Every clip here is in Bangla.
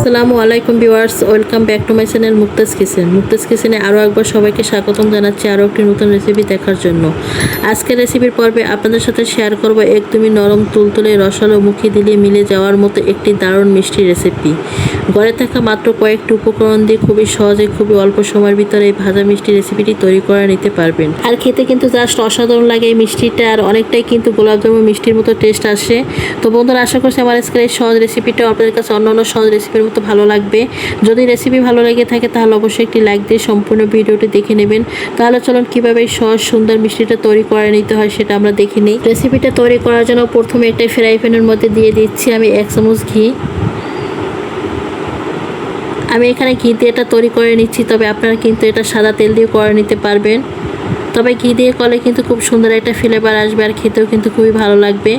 আসসালামু আলাইকুম viewers, welcome back to my channel Mukta's kitchen. Mukta's কিচেনে আরও একবার সবাইকে স্বাগতম জানাচ্ছি আরও একটি নতুন রেসিপি দেখার জন্য। আজকের রেসিপির পর্বে আপনাদের সাথে শেয়ার করব একদমই নরম, তুলতুলে, রসালো, মুখে দিলে মিলে যাওয়ার মতো একটি দারুণ মিষ্টি রেসিপি ঘরে থাকা মাত্র কয়েকটি উপকরণ দিয়ে খুবই সহজে, খুবই অল্প সময়ের ভিতরে এই ভাজা মিষ্টি রেসিপিটি তৈরি করে নিতে পারবেন। আর খেতে কিন্তু জাস্ট অসাধারণ লাগে এই মিষ্টিটা, আর অনেকটাই কিন্তু গোলাপজামুন মিষ্টির মতো টেস্ট আসে। তো বন্ধুরা, আশা করছি আমার আজকের এই সহজ রেসিপিটা আপনাদের কাছে অন্য অন্য সহজ রেসিপির মতো ভালো লাগবে। যদি রেসিপি ভালো লেগে থাকে, তাহলে অবশ্যই একটি লাইক দিয়ে সম্পূর্ণ ভিডিওটি দেখে নেবেন। তাহলে চলুন কীভাবে সহজ সুন্দর মিষ্টিটা তৈরি করে নিতে হয় সেটা আমরা দেখে নিই। রেসিপিটা তৈরি করার জন্য প্রথমে একটা ফ্রাই প্যানের মধ্যে দিয়ে দিচ্ছি আমি এক চামচ ঘি। আমি এখানে ঘি দিয়ে এটা তৈরি করে নিচ্ছি, তবে আপনারা কিন্তু এটা সাদা তেল দিয়ে করে নিতে পারবেন। তবে ঘি দিয়ে করলে কিন্তু খুব সুন্দর একটা ফ্লেভার আসবে আর খেতেও কিন্তু খুবই ভালো লাগবে।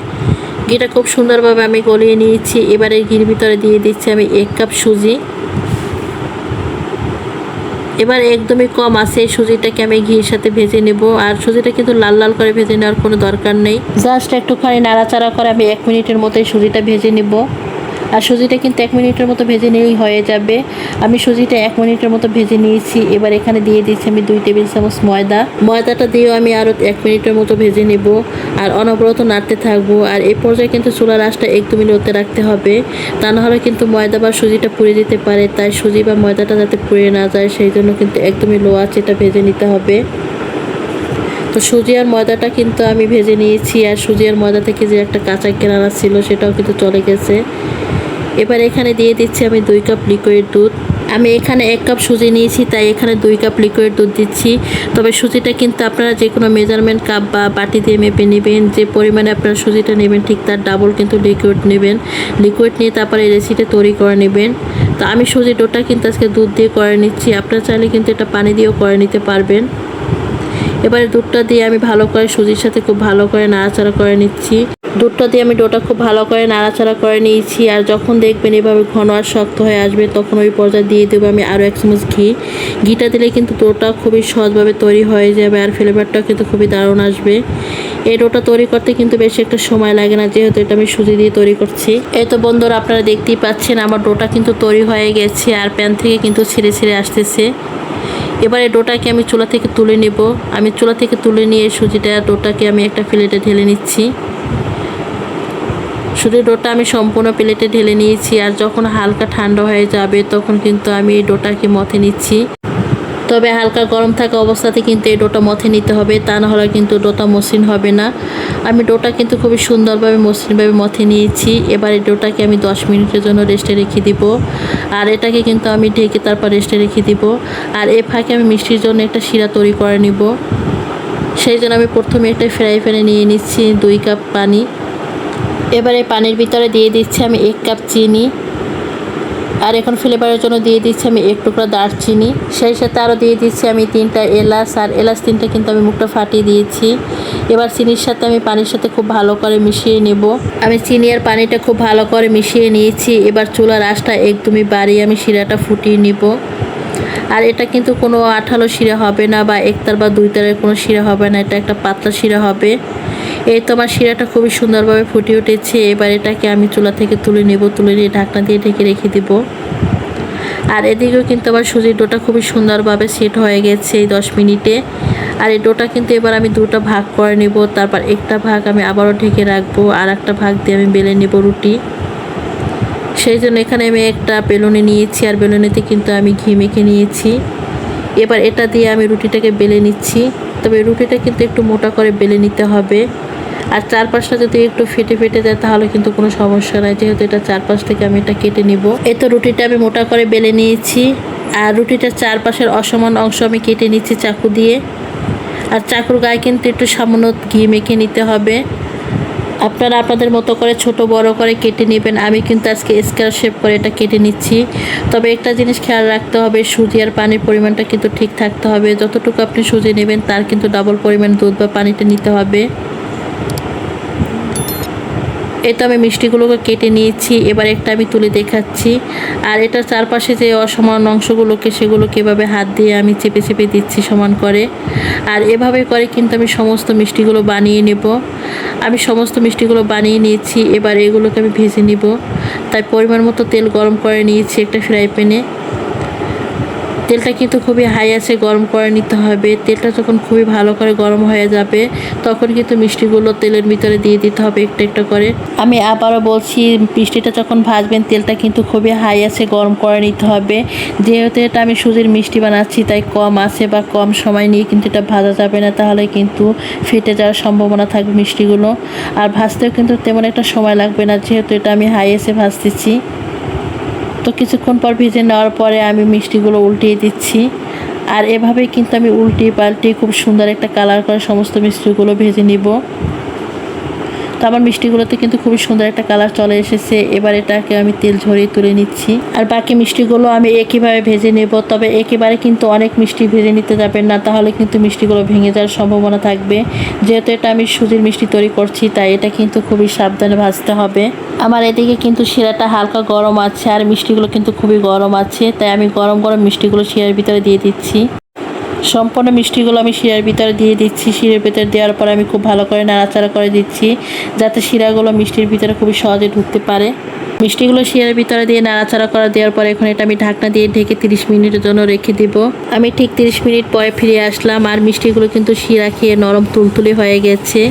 ঘিটা খুব সুন্দরভাবে আমি গলিয়ে নিয়েছি। এবারে ঘির ভিতরে দিয়ে দিচ্ছি আমি এক কাপ সুজি। এবার একদমই কম আছে সুজিটাকে আমি ঘির সাথে ভেজে নেব। আর সুজিটা কিন্তু লাল লাল করে ভেজে নেওয়ার কোনো দরকার নেই। জাস্ট একটুখানি নাড়াচাড়া করে আমি এক মিনিটের মতোই সুজিটা ভেজে নেব। আর সুজিটা কিন্তু এক মিনিটের মতো ভেজে নিলেই হয়ে যাবে। আমি সুজিটা এক মিনিটের মতো ভেজে নিয়েছি। এবার এখানে দিয়ে দিয়েছি আমি দুই টেবিল চামচ ময়দা। ময়দাটা দিয়েও আমি আরও এক মিনিটের মতো ভেজে নেব। আর অনবরত নাড়তে থাকব। আর এই পর্যায়ে কিন্তু চুলার আঁচটা একদমই লোতে রাখতে হবে। তা নাহলে কিন্তু ময়দা বা সুজিটা পুড়ে যেতে পারে। তাই সুজি বা ময়দাটা যাতে পুড়ে না যায়, সেই জন্য কিন্তু একদমই লো আছে এটা ভেজে নিতে হবে। তো সুজি আর ময়দাটা কিন্তু আমি ভেজে নিয়েছি। আর সুজি আর ময়দা থেকে যে একটা কাঁচা কেনারা ছিল, সেটাও কিন্তু চলে গেছে। এবার এখানে দিয়ে দিচ্ছি আমি দুই কাপ লিকুইড দুধ। আমি এখানে এক কাপ সুজি নিয়েছি, তাই এখানে দুই কাপ লিকুইড দুধ দিচ্ছি। তবে সুজিটা কিন্তু আপনারা যে কোনো মেজারমেন্ট কাপ বা বাটি দিয়ে মেপে নেবেন, যে পরিমাণে আপনারা সুজিটা নেবেন, ঠিক তার ডাবল কিন্তু লিকুইড নেবেন। লিকুইড নিয়ে তারপরে রেসিপিটা তৈরি করে নেবেন। তো আমি সুজি ডোটা কিন্তু আজকে দুধ দিয়ে করে নিচ্ছি। আপনারা চাইলে কিন্তু এটা পানি দিয়েও করে নিতে পারবেন। এবারে দুধটা দিয়ে আমি ভালো করে সুজির সাথে খুব ভালো করে নাড়াচাড়া করে নিচ্ছি। দুধটা দিয়ে আমি ডোটা খুব ভালো করে নাড়াচাড়া করে নিয়েছি, আর যখন দেখবেন এভাবে ঘন আর শক্ত হয়ে আসবে, তখন ওই পর্যায়ে দিয়ে দেবো আমি আরও এক চামচ ঘি। ঘিটা দিলে কিন্তু ডোটা খুবই সহজভাবে তৈরি হয়ে যাবে, আর ফ্লেভারটাও কিন্তু খুবই দারুণ আসবে। এই ডোটা তৈরি করতে কিন্তু বেশি একটা সময় লাগে না, যেহেতু এটা আমি সুজি দিয়ে তৈরি করছি। এই তো বন্ধুরা, আপনারা দেখতেই পাচ্ছেন আমার ডোটা কিন্তু তৈরি হয়ে গেছে, আর প্যান থেকে কিন্তু ছিঁড়ে ছিঁড়ে আসতেছে। এবারে ডোটাকে আমি চুলা থেকে তুলে নেব। আমি চুলা থেকে তুলে নিয়ে সুজিটা, ডোটাকে আমি একটা প্লেটে ঢেলে নিচ্ছি। শুধু ডোটা আমি সম্পূর্ণ প্লেটে ঢেলে নিয়েছি আর যখন হালকা ঠান্ডা হয়ে যাবে তখন কিন্তু আমি এই ডোটাকে মথে নিচ্ছি। তবে হালকা গরম থাকা অবস্থাতে কিন্তু এই ডোটা মথে নিতে হবে, তা না হলে কিন্তু ডোটা মসৃণ হবে না। আমি ডোটা কিন্তু খুবই সুন্দরভাবে, মসৃণভাবে মথে নিয়েছি। এবার এই ডোটাকে আমি দশ মিনিটের জন্য রেস্টে রেখে দিব। আর এটাকে কিন্তু আমি ঢেকে তারপর রেস্টে রেখে দিব। আর এ ফাঁকে আমি মিষ্টির জন্য একটা শিরা তৈরি করে নিব। সেই জন্য আমি প্রথমে একটা ফ্রাই প্যানে নিয়ে নিচ্ছি দুই কাপ পানি। এবারে পানির ভিতরে দিয়ে দিচ্ছি আমি এক কাপ চিনি। আর এখন ফ্লেভারের জন্য দিয়ে দিচ্ছি আমি এক টুকরা দারচিনি। সেই সাথে আরও দিয়ে দিচ্ছি আমি তিনটা এলাচ। আর এলাচ তিনটা কিন্তু আমি মুখটা ফাটিয়ে দিয়েছি। এবার চিনির সাথে আমি পানির সাথে খুব ভালো করে মিশিয়ে নেব। আমি চিনি আর পানিটা খুব ভালো করে মিশিয়ে নিয়েছি। এবার চুলার আঁচটা একদমই বাড়িয়ে আমি শিরাটা ফুটিয়ে নেব। আর এটা কিন্তু কোনো আঠালো শিরা হবে না বা একতার বা দুই তারের কোনো শিরা হবে না। এটা একটা পাতলা শিরা হবে। এই তো আমার শিরাটা খুবই সুন্দরভাবে ফুটে উঠেছে। এবার এটাকে আমি চুলা থেকে তুলে নেব, তুলে নিয়ে ঢাকনা দিয়ে ঢেকে রেখে দেব। আর এদিকেও কিন্তু আমার সুজির ডোটা খুবই সুন্দরভাবে সেট হয়ে গেছে এই দশ মিনিটে। আর এই ডোটা কিন্তু এবার আমি দুটো ভাগ করে নেব, তারপর একটা ভাগ আমি আবারও ঢেকে রাখব, আর একটা ভাগ দিয়ে আমি বেলে নেব রুটি। সেই জন্য এখানে আমি একটা বেলুনে নিয়েছি, আর বেলুনেতে কিন্তু আমি ঘি মেখে নিয়েছি। এবার এটা দিয়ে আমি রুটিটাকে বেলে নিচ্ছি। তবে রুটিটা কিন্তু একটু মোটা করে বেলে নিতে হবে। আর চারপাশটা যদি একটু ফেটে ফেটে যায়, তাহলে কিন্তু কোনো সমস্যা নাই। যেহেতু এটা চারপাশ থেকে আমি এটা কেটে নিব। এই তো রুটিটা আমি মোটা করে বেলে নিয়েছি। আর রুটিটার চারপাশের অসমান অংশ আমি কেটে নিচ্ছি চাকু দিয়ে। আর চাকুর গায়ে কিন্তু একটু সামান্য ঘি মেখে নিতে হবে। আপনারা আপনাদের মতো করে ছোট, বড় করে কেটে নেবেন। আমি কিন্তু আজকে স্কোয়ার শেপ করে এটা কেটে নিচ্ছি। তবে একটা জিনিস খেয়াল রাখতে হবে, সুজি আর পানির পরিমাণটা কিন্তু ঠিক থাকতে হবে। যতটুকু আপনি সুজি নেবেন, তার কিন্তু ডাবল পরিমাণ দুধ বা পানিটা নিতে হবে। তো আমি মিষ্টিগুলোকে কেটে নিয়েছি, এবার একটা আমি তুলে দেখাচ্ছি। আর এটা চারপাশে যে অসমান অংশগুলোকে, সেগুলোকে এভাবে হাত দিয়ে আমি চেপে চেপে দিচ্ছি সমান করে। আর এভাবে করে কিন্তু আমি সমস্ত মিষ্টিগুলো বানিয়ে নেব। আমি সমস্ত মিষ্টিগুলো বানিয়ে নিয়েছি, এবার এগুলোকে আমি ভেজে নিব। তাই পরিমাণ মতো তেল গরম করে নিয়েছি একটা ফ্রাই প্যানে। তেলটা কিন্তু খুবই হাই আছে, গরম করে নিতে হবে। তেলটা যখন খুবই ভালো করে গরম হয়ে যাবে, তখন কিন্তু মিষ্টিগুলো তেলের ভিতরে দিয়ে দিতে হবে একটু একটু করে। আমি আবারও বলছি, মিষ্টিটা যখন ভাজবেন, তেলটা কিন্তু খুবই হাই আছে, গরম করে নিতে হবে। যেহেতু এটা আমি সুজির মিষ্টি বানাচ্ছি, তাই কম আছে বা কম সময় নিয়ে কিন্তু এটা ভাজা যাবে না, তাহলে কিন্তু ফেটে যাওয়ার সম্ভাবনা থাকবে মিষ্টিগুলো। আর ভাজতেও কিন্তু তেমন একটা সময় লাগবে না, যেহেতু এটা আমি হাই এসে ভাজতেছি। তো কিছুক্ষণ পর ভেজে নেওয়ার পরে আমি মিষ্টিগুলো উল্টিয়ে দিচ্ছি। আর এভাবেই কিন্তু আমি উল্টিয়ে পাল্টিয়ে খুব সুন্দর একটা কালার করে সমস্ত মিষ্টিগুলো ভেজে নিব। তো আমার মিষ্টিগুলোতে কিন্তু খুবই সুন্দর একটা কালার চলে এসেছে। এবার এটাকে আমি তেল ঝরিয়ে তুলে নিচ্ছি। আর বাকি মিষ্টিগুলো আমি একইভাবে ভেজে নেব, তবে একেবারে কিন্তু অনেক মিষ্টি ভেজে নিতে যাবেন না, তাহলে কিন্তু মিষ্টিগুলো ভেঙে যাওয়ার সম্ভাবনা থাকবে। যেহেতু এটা আমি সুজির মিষ্টি তৈরি করছি, তাই এটা কিন্তু খুবই সাবধানে ভাজতে হবে। আমার এদিকে কিন্তু শিরাটা হালকা গরম আছে, আর মিষ্টিগুলো কিন্তু খুবই গরম আছে, তাই আমি গরম গরম মিষ্টিগুলো শিরার ভিতরে দিয়ে দিচ্ছি। সম্পূর্ণ মিষ্টিগুলো আমি শিরার ভিতরে দিয়ে দিচ্ছি। শিরের ভিতরে দেওয়ার পর আমি খুব ভালো করে নাড়াচাড়া করে দিচ্ছি, যাতে শিরাগুলো মিষ্টির ভিতরে খুবই সহজে ঢুকতে পারে। মিষ্টিগুলো শিরার ভিতরে দিয়ে নাড়াচাড়া করে দেওয়ার পরে এখন এটা আমি ঢাকনা দিয়ে ঢেকে তিরিশ মিনিটের জন্য রেখে দিব। আমি ঠিক তিরিশ মিনিট পরে ফিরে আসলাম আর মিষ্টিগুলো কিন্তু শিরা খেয়ে নরম তুলতুলে হয়ে গেছে।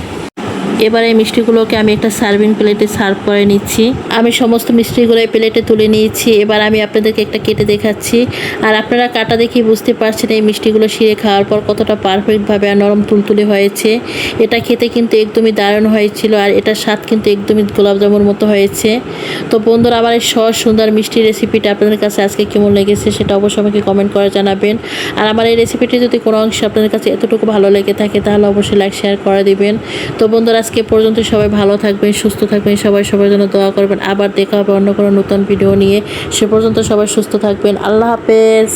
এবার এই মিষ্টিগুলোকে আমি একটা সার্ভিং প্লেটে সার্ভ করে নিচ্ছি। আমি সমস্ত মিষ্টিগুলো এই প্লেটে তুলে নিয়েছি। এবার আমি আপনাদেরকে একটা কেটে দেখাচ্ছি। আর আপনারা কাটা দেখেই বুঝতে পারছেন এই মিষ্টিগুলো শিরে খাওয়ার পর কতটা পারফেক্টভাবে আর নরম তুলতুলে হয়েছে। এটা খেতে কিন্তু একদমই দারুণ হয়েছিল আর এটার স্বাদ কিন্তু একদমই গোলাপজামুর মতো হয়েছে। তো বন্ধুরা, আমার এই সহজ সুন্দর মিষ্টি রেসিপিটা আপনাদের কাছে আজকে কেমন লেগেছে সেটা অবশ্যই আমাকে কমেন্ট করে জানাবেন। আর আমার এই রেসিপিটি যদি কোনো অংশে আপনাদের কাছে এতটুকু ভালো লেগে থাকে তাহলে অবশ্যই লাইক শেয়ার করে দিবেন। তো বন্ধুরা আজকে পর্যন্ত সবাই ভালো থাকবেন, সুস্থ থাকবেন, সবাই সবার জন্য দোয়া করবেন। আবার দেখা হবে অন্য কোনো নতুন ভিডিও নিয়ে। সে পর্যন্ত সবাই সুস্থ থাকবেন। আল্লাহ হাফেজ।